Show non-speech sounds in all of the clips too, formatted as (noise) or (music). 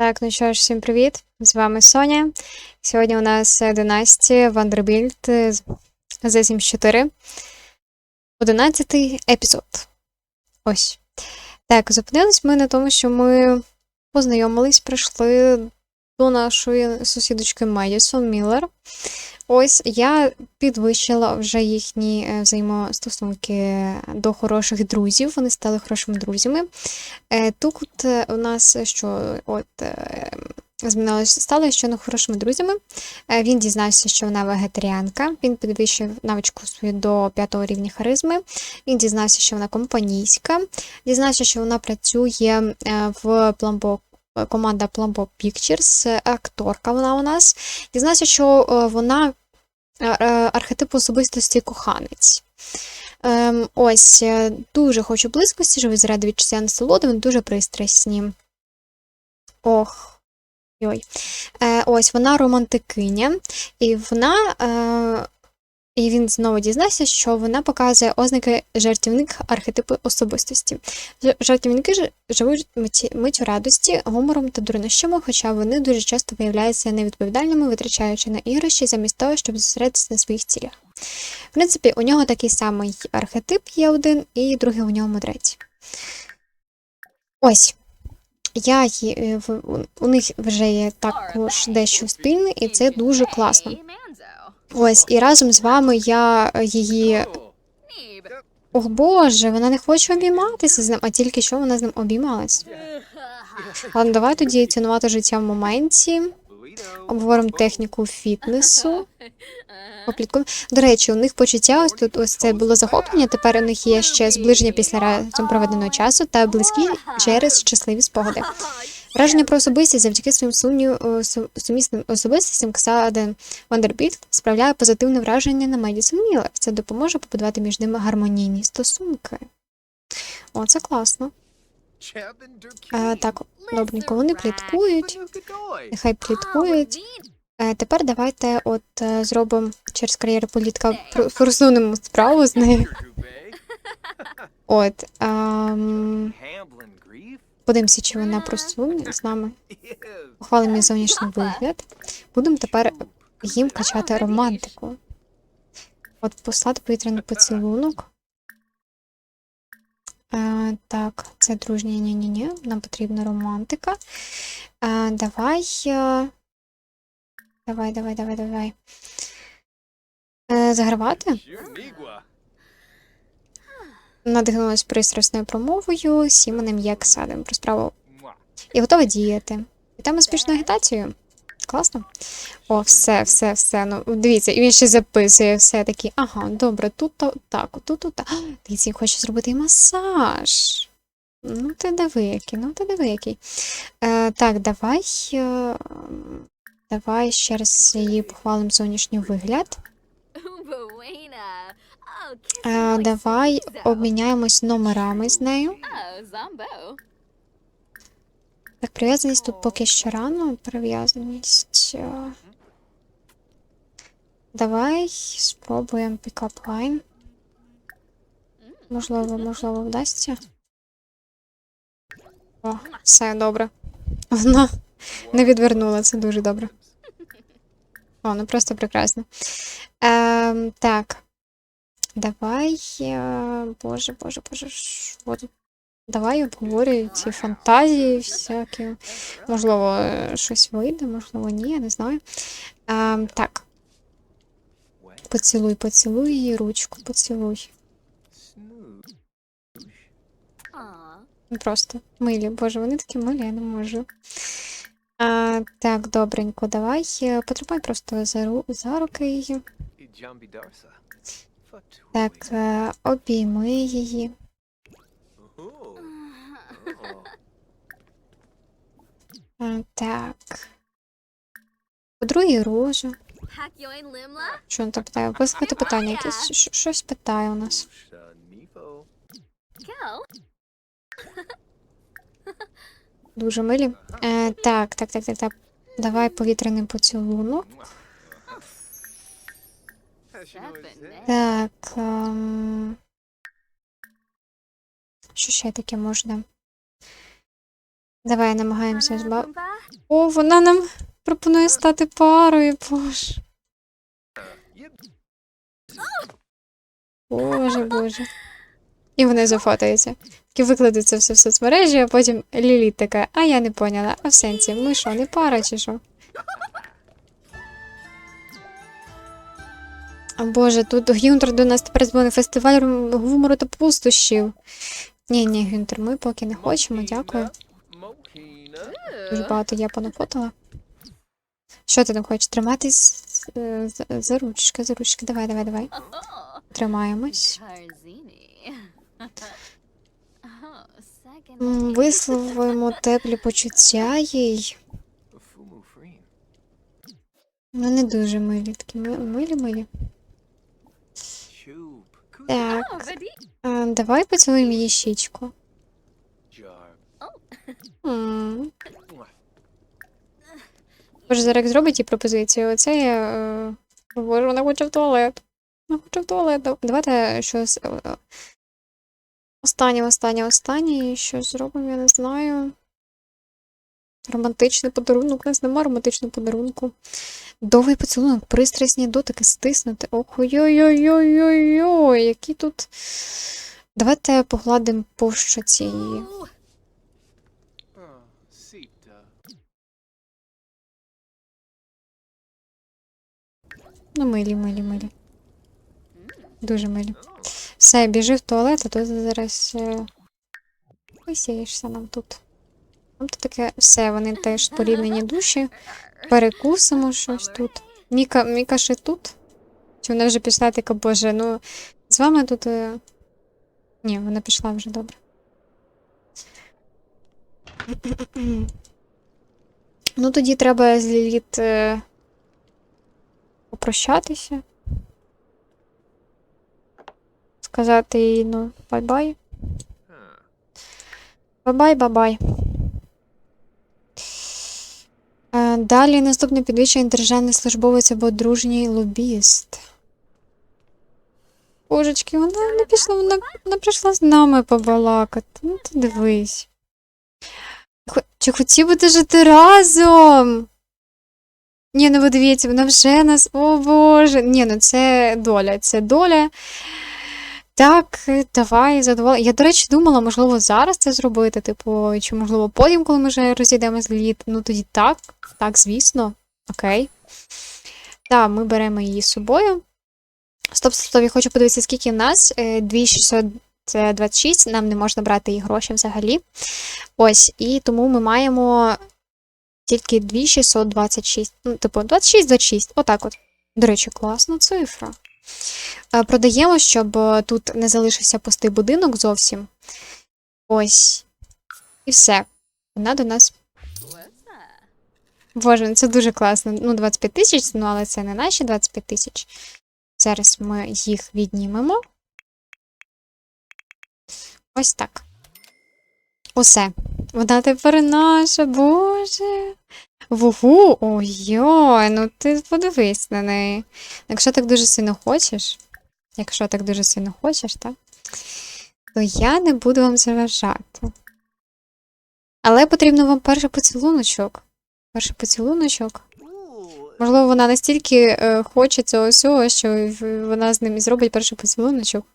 Так, ну що ж, всім привіт! З вами Соня. Сьогодні у нас е, династія Вандербільд е, з з 74. Одинадцятий епізод. Ось. Так, зупинились ми на тому, що ми познайомились, прийшли до нашої сусідочки Медісон Міллер. Ось я підвищила вже їхні е, взаємостосунки до хороших друзів. Вони стали хорошими друзями. Е, Тут е, у нас що от змінилося, стали щойно хорошими друзями. Він дізнався, що вона вегетаріанка. Він підвищив навичку свою до п'ятого рівня харизми. Він дізнався, що вона компанійська. Дізнався, що вона працює в пламбок. Команда Plumbo Pictures, акторка вона у нас. Дізнався, що вона архетип особистості коханець. Ем, ось, е, дуже хочу близькості, живуть заради відчуття насолоди, вони дуже пристрасні. Ох. Ой. Е, ось вона романтикиня, і вона. Е, і він знову дізнався, що вона показує ознаки жартівник архетипу особистості. Жартівники ж живуть миттю радості, гумором та дурнощами, хоча вони дуже часто виявляються невідповідальними, витрачаючи на іграші замість того, щоб зосередитися на своїх цілях. В принципі, у нього такий самий архетип є один, і другий у нього мудрець. Ось. Я, у них вже є також дещо спільне, і це дуже класно. Ось, і разом з вами я е, її. Ох Боже, вона не хоче обійматися з ним, а тільки що вона з ним обіймалась. Ладно, давай тоді цінувати життя в моменті. Обговоримо техніку фітнесу. Попліткуємо. До речі, у них почуття ось тут ось це було захоплення. Тепер у них є ще зближення після разом проведеного часу та близькі через щасливі спогади. Враження про особистість завдяки своїм сумнів, сумісним особистостям Ксаде Вандербільд справляє позитивне враження на Медісон Міллер. Це допоможе побудувати між ними гармонійні стосунки. О, це класно. Е, так, добренько, вони пліткують. Нехай пліткують. Е, тепер давайте от е, зробимо через кар'єру політика про- просунемо справу з нею. (laughs) От. ем, подивимося, чи вона просуне з нами. Ухвалимо її зовнішній вигляд. Будемо тепер їм качати романтику. От послати повітряний поцілунок. Е, так, це дружня ні-ні-ні. Нам потрібна романтика. Е, давай. Е, давай, давай, давай, давай. Е, загравати? Надихнулась пристрасною промовою, Сімонем як садом про справу і готова діяти. Вітаємо успішну агітацію. Класно. О, все, все, все. Ну, дивіться, і він ще записує все такі. Ага, добре, тут то так, тут то так. Дивіться, він хоче зробити і масаж. Ну, ти диви який, ну ти диви який. Е, так, давай. Е, давай ще раз її похвалимо зовнішній вигляд. Е, давай обміняємось номерами з нею. Так, прив'язаність тут поки що рано. Прив'язаність. е, Давай спробуємо пікап лайн. Можливо, можливо, вдасться. О, все добре. Вона не відвернула, це дуже добре. О, ну просто прекрасно. Ем, так. Давай. е, Боже, боже, боже, що? Давай обговорюй ці фантазії всякі. Можливо, щось вийде, можливо, ні, я не знаю. Ем, так, поцілуй, поцілуй її ручку, поцілуй. Просто милі, боже, вони такі милі, я не можу. А, так, добренько, давай. е, Потримай просто за, ру... за руки її. Так, е, обійми її. Так. По-друге, рожа. Що він там питає? Вислухайте питання якесь. Щось питає у нас. Дуже милі. Е, так, так, так, так, так. Давай повітряний поцілунок. Так. Ем... Що ще таке можна? Давай намагаємося збав. О, вона нам пропонує стати парою, боже. Боже, боже. І вони зафотаються. Такі викладуть це все в соцмережі, а потім Ліліт така, а я не поняла. А в сенсі, ми що, не пара чи що? Боже, тут Гюнтер до нас тепер дзвонить фестиваль гумору та пустощів. Ні, ні, Гюнтер, ми поки не хочемо, дякую. Дуже багато я понафотала. Що ти там хочеш? Триматись е, за, ручки, за ручки. Давай, давай, давай. Тримаємось. Висловимо теплі почуття їй. Ну, не дуже милі, такі милі милі. Так, а, давай поцілуємо її щічку. М. Боже, зараз зробить їй пропозицію. Оце я. Е... Боже, вона хоче в туалет. Вона хоче в туалет. Дав- Давайте щось. е, е, Останнє, останнє, останнє. Щось зробимо, я не знаю. Романтичний подарунок. У нас немає романтичного подарунку. Довгий поцілунок, пристрасні дотики, стиснути. Ох, ой-ой-ой-ой-ой, які тут. Давайте погладимо по щоці її. Ну, милі, милі, милі. Дуже милі. Все, біжи в туалет, а то зараз е... висієшся нам тут. Нам тут таке все, вони теж порівняні душі. Перекусимо щось тут. Міка, Міка ще тут? Чи вона вже пішла така, боже, ну з вами тут. е, Ні, вона пішла вже добре. Ну, тоді треба з Ліліт е, попрощатися. Сказати їй, ну, бай-бай. Бай-бай, бай-бай. Е, Далі наступне підвищення державний службовець або дружній лобіст. Божечки, вона не пішла, вона, вона прийшла з нами побалакати. Ну ти дивись. Чи хотів би ти жити разом? Ні, ну ви дивіться, вона вже нас. О Боже. Ні, ну це доля, це доля. Так, е, давай, задоволення. Я, до речі, думала, можливо, зараз це зробити, типу, чи можливо потім, коли ми вже розійдемо з літ. Ну тоді так, так, звісно. Окей. Так, ми беремо її з собою. Стоп, стоп, я хочу подивитися, скільки в нас. Е, 2626, нам не можна брати її гроші взагалі. Ось, і тому ми маємо тільки 2626. Ну, типу, 26-26. Отак от. До речі, класна цифра. Е, Продаємо, щоб е, тут не залишився пустий будинок зовсім. Ось. І все. Вона до нас. Боже, ну це дуже класно. Ну, 25 тисяч, ну але це не наші 25 тисяч. Зараз ми їх віднімемо. Ось так. Усе. Вона тепер наша, боже. Вугу, ой-ой, ну ти подивись на неї. Якщо так дуже сильно хочеш, якщо так дуже сильно хочеш, так? То я не буду вам заважати. Але потрібно вам перший поцілуночок. Перший поцілуночок. Можливо, вона настільки е, хоче цього всього, що вона з ним і зробить перший поцілуночок.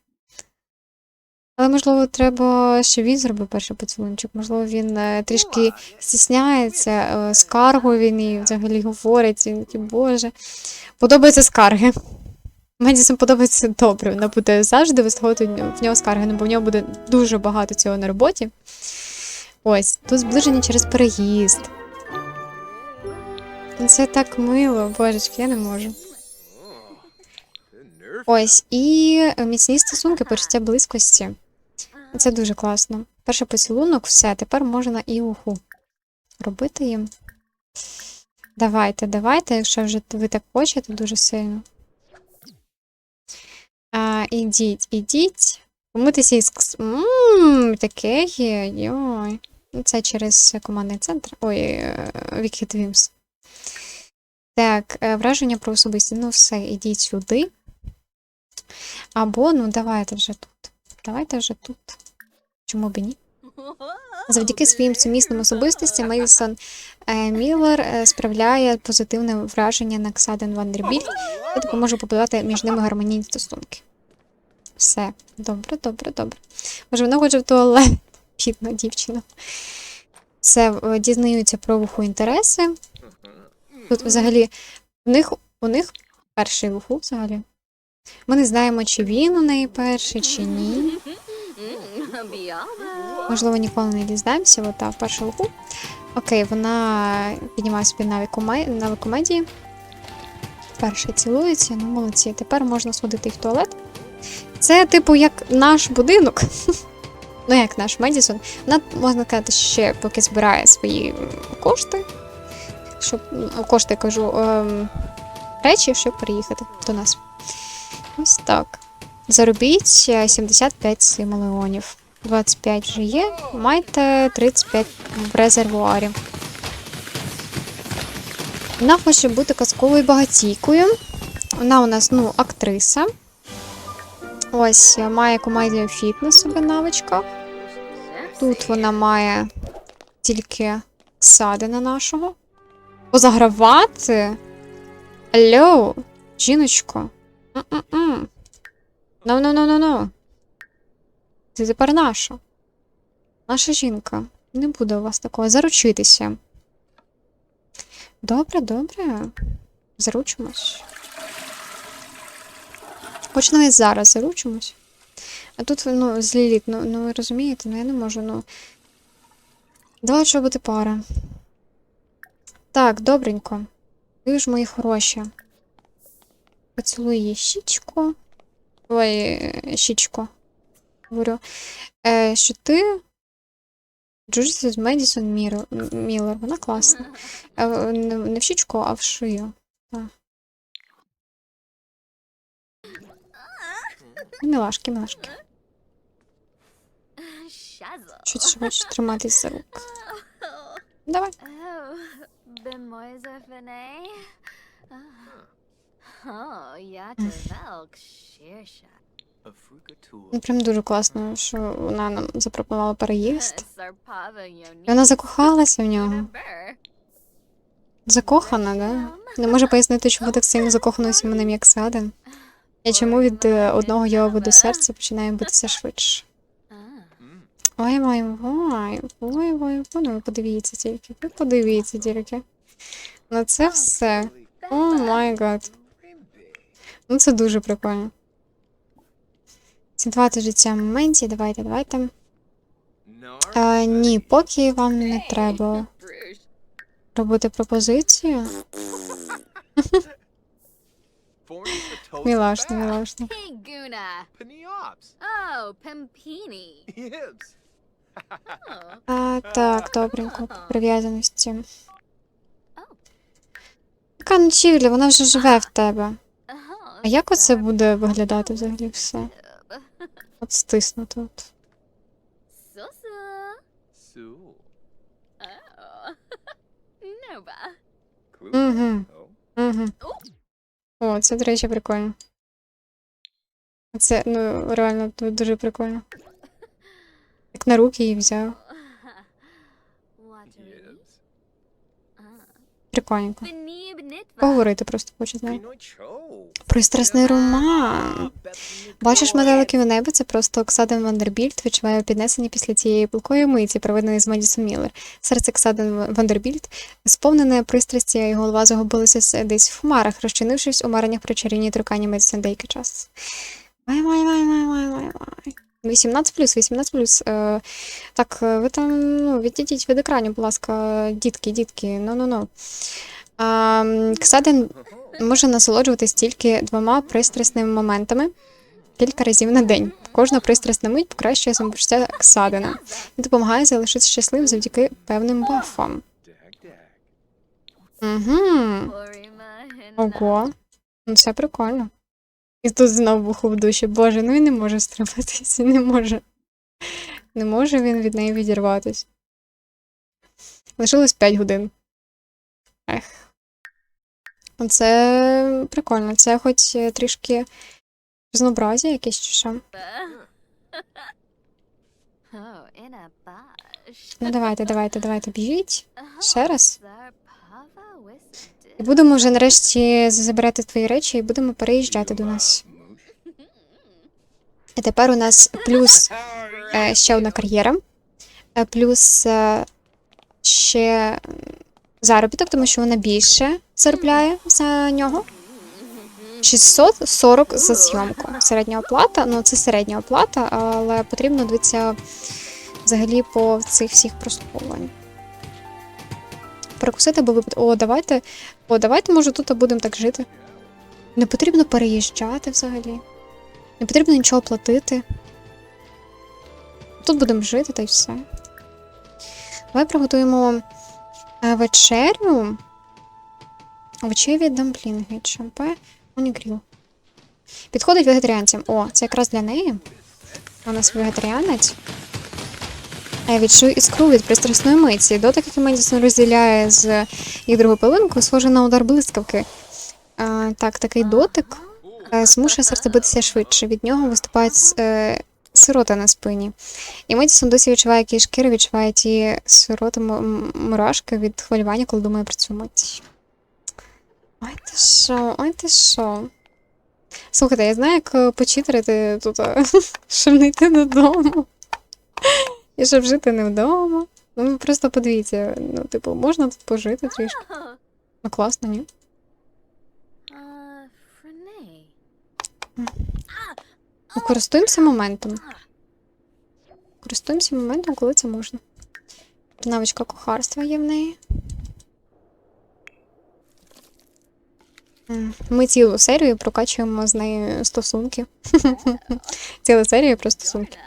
Але, можливо, треба, щоб він зробив перший поцілуночок. Можливо, він е, трішки стісняється, е, скаргу він і взагалі говорить. Він такий, боже. Подобаються скарги. Медісам подобається добре. Вона буде завжди висловити в нього скарги, ну, бо в нього буде дуже багато цього на роботі. Ось, тут зближення через переїзд. Ну, Це так мило, божечки, я не можу. Ось, і е, міцні стосунки, почуття близькості. Це дуже класно. Перший поцілунок, все, тепер можна і уху робити їм. Давайте, давайте, якщо вже ви так хочете дуже сильно. А, ідіть, ідіть. Помитися із Ммм, таке є. Йой. Ну, Це через командний центр. Ой, е, Wicked Wims. Так, е, враження про особисті. Ну, все, ідіть сюди. Або, ну, давайте вже тут. Давайте вже тут. Чому б і ні? Завдяки своїм сумісним особистостям Мейсон е, Міллер е, справляє позитивне враження на Ксаден Вандербільт і допоможе побудувати між ними гармонійні стосунки. Все, добре, добре, добре. Може, вона хоче в туалет, (laughs) бідна дівчина. Все, дізнаються про вуху інтереси. Тут взагалі у них, у них перший вуху взагалі. Ми не знаємо, чи він у неї перший, чи ні. Можливо, ніколи не дізнаємося, от та перша вуху. Окей, вона піднімає собі навик комедії. Перший цілується, ну молодці. Тепер можна сходити в туалет. Це, типу, як наш будинок. (laughs) Ну, як наш Медісон. Вона, можна сказати, ще поки збирає свої кошти. Щоб, ну, кошти кажу, ем, речі, щоб переїхати до нас. Ось так. Заробіть е, 75 симолеонів. 25 вже є. Майте 35 в резервуарі. Вона хоче бути казковою багатійкою. Вона у нас, ну, актриса. Ось, е, має комедію фітнес себе навичка. Тут вона має тільки садина нашого. Позагравати? Алло, жіночко. М-м-м. Ну, ну, ну, ну, ну. Ти тепер наша. Наша жінка. Не буде у вас такого. Заручитися. Добре, добре. Заручимось. Хоч навіть зараз заручимось. А тут, ну, з ну, ну ви розумієте, ну я не можу, ну. Давай, що бути пара. Так, добренько. Ви ж мої хороші. Поцілуй її щічку. Ой, е, щічку. Говорю. Е, що ти. З Медісон Міллер. Вона класна. Е, не, в щічку, а в шию. Так. Мілашки, мілашки. Що ти хочеш триматись за руки? Давай. Fene. Oh. Ну, прям дуже класно, що вона нам запропонувала переїзд. (laughs) І вона закохалася в нього. Закохана, да? Не може пояснити, чому так сильно закохана у Сімоном, як Саден. І чому від е, одного йову серця починає битися швидше. Ой, ой, ой, ой, ой, ой, ну подивіться тільки, подивіться тільки. На це все. О май гад. Ну це дуже прикольно. Цінувати життя в моменті, давайте, давайте. А, ні, поки вам не треба робити пропозицію. (laughs) Мілашно, мілашно. Oh. Oh. (laughs) А, так, добренько, по прив'язаності. Яка ночівля, вона вже живе в тебе. А як оце буде виглядати взагалі все? От стиснуто. От. Oh. Угу. О, це, до речі, прикольно. Це, ну, реально ду- дуже прикольно. Як на руки її взяв. Прикольненько. Поговорити просто хочу з нею. Пристрасний роман. Бачиш метеликів у небі, це просто Оксаден Вандербільд відчуває піднесення після цієї пилкої миті, проведеної з Медісон Міллер. Серце Оксаден Вандербільд сповнене пристрасті, а його голова загубилася десь в хмарах, розчинившись у мареннях про чарівні торкання Медісон деякий час. Вай, вай, вай, вай, вай, вай, вай. 18 плюс, 18 плюс. Е, так, е, ви там ну, відійдіть від екранів, будь ласка, дітки, дітки, ну-ну-ну. Ксаден може насолоджуватись тільки двома пристрасними моментами кілька разів на день. Кожна пристрасна мить покращує самопочуття Ксадена і допомагає залишитися щасливим завдяки певним бафам. Угу. Ого. Ну це прикольно. І тут знов вухо в душі. Боже, ну він не може стриматися, не може. Не може він від неї відірватися. Лишилось 5 годин. Ех. Це прикольно. Це хоч е, трішки різнообразія якесь чи що. Ну давайте, давайте, давайте, біжіть. Ще раз. І будемо вже нарешті забирати твої речі і будемо переїжджати до нас. І тепер у нас плюс е, ще одна кар'єра, е, плюс е, ще заробіток, тому що вона більше заробляє за нього. 640 за зйомку. Середня оплата, ну це середня оплата, але потрібно дивитися взагалі по цих всіх прослуховувань. Перекусити або випити. О, давайте. О, давайте, може, тут будемо так жити. Не потрібно переїжджати взагалі. Не потрібно нічого платити. Тут будемо жити та й все. Давай приготуємо е, вечерю. Овочеві дамплінги, чампе, онігріл. Підходить вегетаріанцям. О, це якраз для неї. У нас вегетаріанець. Відчую іскру від пристрасної миті. Дотик, який Медісон розділяє з їх другою пилинкою, схоже на удар блискавки. Так, такий дотик е, змушує серце битися швидше. Від нього виступають е, сироти на спині. І Медісон досі відчуває, які шкіри відчуває ті сироти мурашки від хвилювання, коли думає про цю мить. Ой ти що, ой ти що. Слухайте, я знаю, як е, почитерити тут, (laughs) щоб не йти додому. І щоб жити не вдома. Ну, просто подивіться, ну, типу, можна тут пожити трішки. Ну, класно, ні? Ну, користуємося моментом. Користуємося моментом, коли це можна. Навичка кухарства є в неї. Ми цілу серію прокачуємо з нею стосунки. (laughs) Цілу серію про стосунки.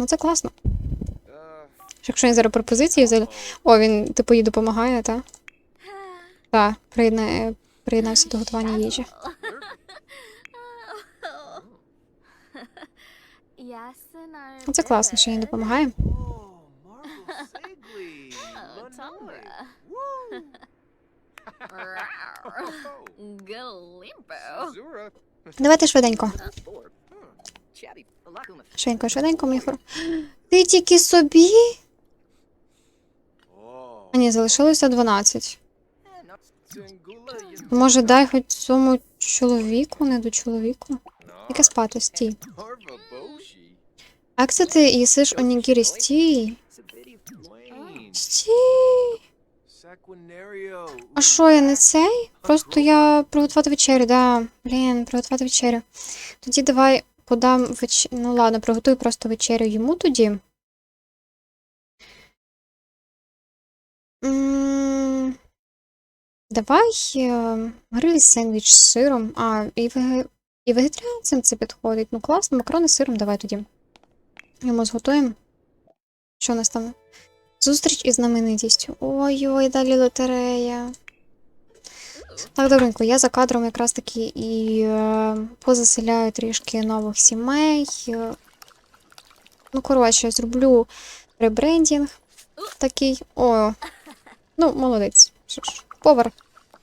Ну, це класно. Якщо він зараз пропозиції взяли. О, він типу їй допомагає, та? Так, приєднає, приєднався до готування їжі. Ну, Це класно, що він допомагає. Давайте швиденько. Швиденько, швиденько, мій хор. Ти тільки собі? А ні, залишилося 12. Може, дай хоч цьому чоловіку, не до чоловіку. Яке спати, стій. Як це ти їсиш онігірі? Стій. Стій. А що, я не цей? Просто я приготувати вечерю, да. Блін, приготувати вечерю. Тоді давай подам вечерю. Ну ладно, приготуй просто вечерю йому тоді. М, Давай е, гриль сендвіч з сиром. А, і, веге... і вегетаріанцям це підходить. Ну класно, макарони з сиром давай тоді. Йому зготуємо. Що у нас там? Зустріч із знаменитістю. Ой-ой, далі лотерея. Так, добренько, я за кадром якраз таки і е, позаселяю трішки нових сімей. Е, Ну, коротше, зроблю ребрендінг такий. О, ну, молодець. Повар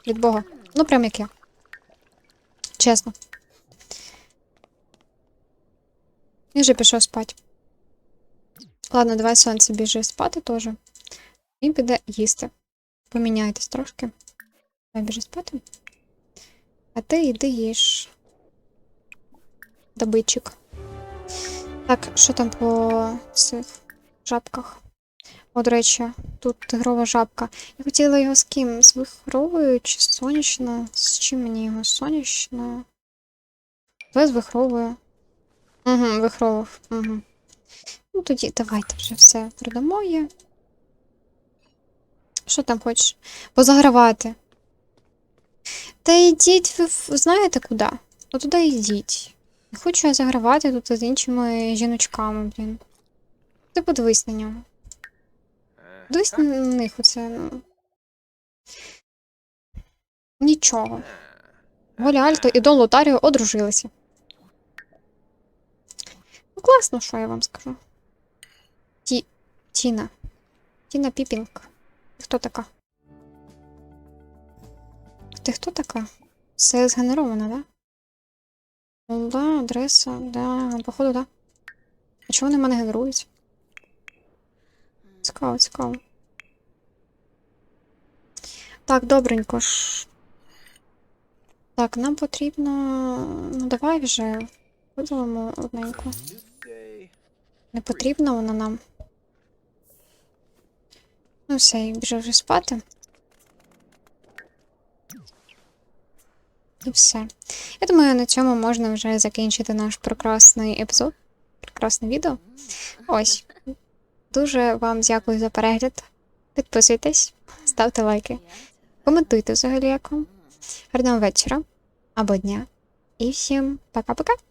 від Бога. Ну, прям як я. Чесно. Він вже пішов спати. Ладно, давай сонце біжи спати теж. Він піде їсти. Поміняйтесь трошки. Давай біжи спати. А ти йди їж. Добичик. Так, що там по цих жабках? О, до речі, тут тигрова жабка. Я хотіла його з ким? З вихровою чи сонячно? З чим мені його сонячно? Давай з вихровою. Угу, вихровив. Угу. Ну тоді давайте вже все продамо є. Що там хочеш? Позагравати. Та йдіть ви знаєте куди? Ну туди йдіть. Не хочу я загравати тут з іншими жіночками, блін. Ти подивись на нього. Uh, Дивись на них оце. Ну. Нічого. Голя Альто і Дон Лотаріо одружилися. Ну, класно, що я вам скажу. Ті... Тіна. Тіна Піпінг. Хто така? Хто така? Це згенерована, да? Ну, да, адреса, да, походу, да. А чого вони мене генерують? Цікаво, цікаво. Так, добренько ж. Так, нам потрібно. Ну, давай вже видалимо одненьку. Не потрібна вона нам. Ну, все, біжу вже спати. І все. Я думаю, на цьому можна вже закінчити наш прекрасний епізод. Прекрасне відео. Ось. Дуже вам дякую за перегляд. Підписуйтесь, ставте лайки, коментуйте взагалі як вам. Гарного вечора або дня. І всім пока-пока!